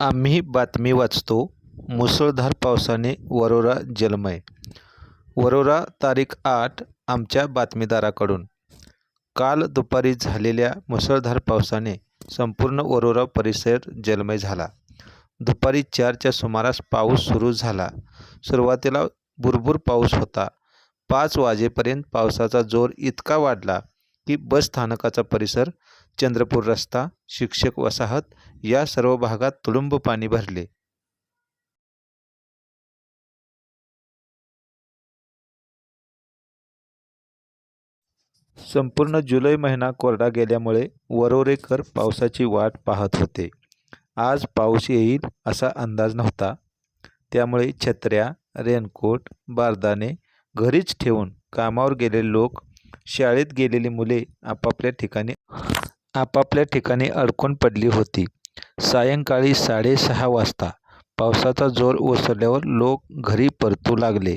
आम्ही बातमी वाचतो मुसळधार पावसाने वरोरा जलमय वरोरा तारीख आठ आमच्या बातमीदाराकडून. काल दुपारी झालेल्या मुसळधार पावसाने संपूर्ण वरोरा परिसर जलमय झाला. दुपारी चारच्या सुमारास पाऊस सुरू झाला. सुरुवातीला भुरभूर पाऊस होता. पाच वाजेपर्यंत पावसाचा जोर इतका वाढला की बस स्थानकाचा परिसर चंद्रपूर रस्ता शिक्षक वसाहत या सर्व भागात तुडुंब पाणी भरले. संपूर्ण जुलै महिना कोरडा गेल्यामुळे वरोरेकर पावसाची वाट पाहत होते. आज पाऊस येईल असा अंदाज नव्हता. त्यामुळे छत्र्या रेनकोट बारदाने घरीच ठेवून कामावर गेलेले लोक शाळेत गेलेली मुले आपापल्या ठिकाणी आपापल्या ठिकाणी अडकून पडली होती. सायंकाळी साडेसहा वाजता पावसाचा जोर ओसरल्यावर लोक घरी परतू लागले.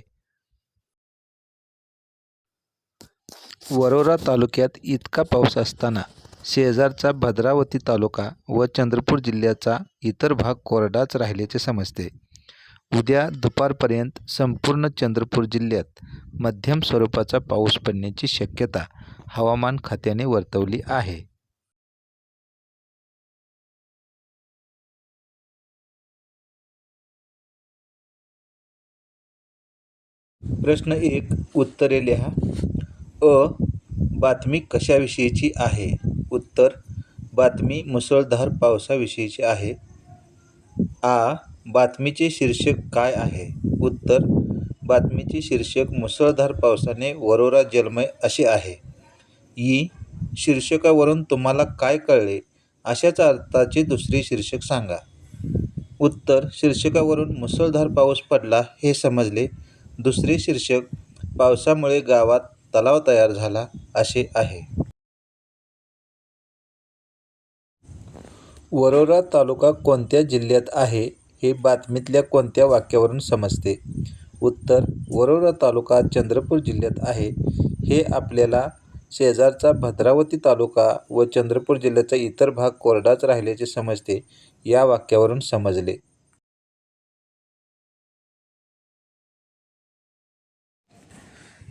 वरोरा तालुक्यात इतका पाऊस असताना शेजारचा भद्रावती तालुका व चंद्रपूर जिल्ह्याचा इतर भाग कोरडाच राहिल्याचे समजते. उद्या दुपारपर्यंत संपूर्ण चंद्रपूर जिल्ह्यात मध्यम स्वरूपाचा पाऊस पडण्याची शक्यता हवामान खात्याने वर्तवली आहे. प्रश्न एक उत्तरे लिहा. अ बातमी कशाविषयीची आहे? उत्तर बातमी मुसळधार पावसाविषयीची आहे. आ बातमीचे शीर्षक काय आहे? उत्तर बातमीचे शीर्षक मुसळधार पावसाने वरोरा जलमय असे आहे. ई शीर्षकावरून तुम्हाला काय कळले? अशाच अर्थाचे दुसरे शीर्षक सांगा. उत्तर शीर्षकावरून मुसळधार पाऊस पडला हे समजले. दुसरे शीर्षक पावसामुळे गावात तलाव तयार झाला असे आहे. वरोरा तालुका कोणत्या जिल्ह्यात आहे हे बातमीतल्या कोणत्या वाक्यावरून समजते? उत्तर वरोरा तालुका चंद्रपूर जिल्ह्यात आहे. हे आपल्याला शेजारचा भद्रावती तालुका व चंद्रपूर जिल्ह्याचा इतर भाग कोरडाच राहिल्याचे समजते या वाक्यावरून समजले.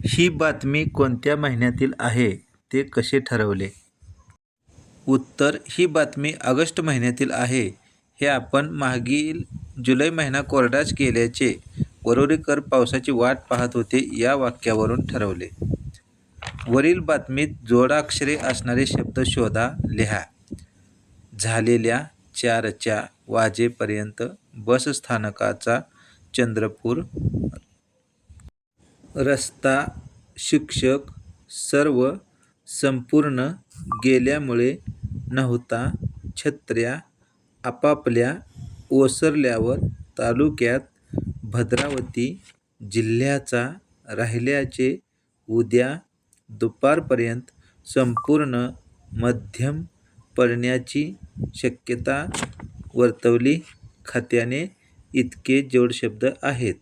ही बातमी कोणत्या महिन्यातील आहे ते कसे ठरवले? उत्तर ही बातमी ऑगस्ट महिन्यातील आहे. हे आपण मागील जुलै महिना कोरडाच केल्याचे वरोरीकर पावसाची वाट पाहत होते या वाक्यावरून ठरवले. वरील बातमीत जोडाक्षरे असणारे शब्द शोधा लिहा. झालेल्या चारच्या वाजेपर्यंत बसस्थानकाचा चंद्रपूर रस्ता शिक्षक सर्व संपूर्ण गेल्यामुळे नव्हता छत्र्या आपापल्या ओसरल्यावर तालुक्यात भद्रावती जिल्ह्याचा राहिल्याचे उद्या दुपारपर्यंत संपूर्ण मध्यम पडण्याची शक्यता वर्तवली. खात्याने इतके जोडशब्द आहेत.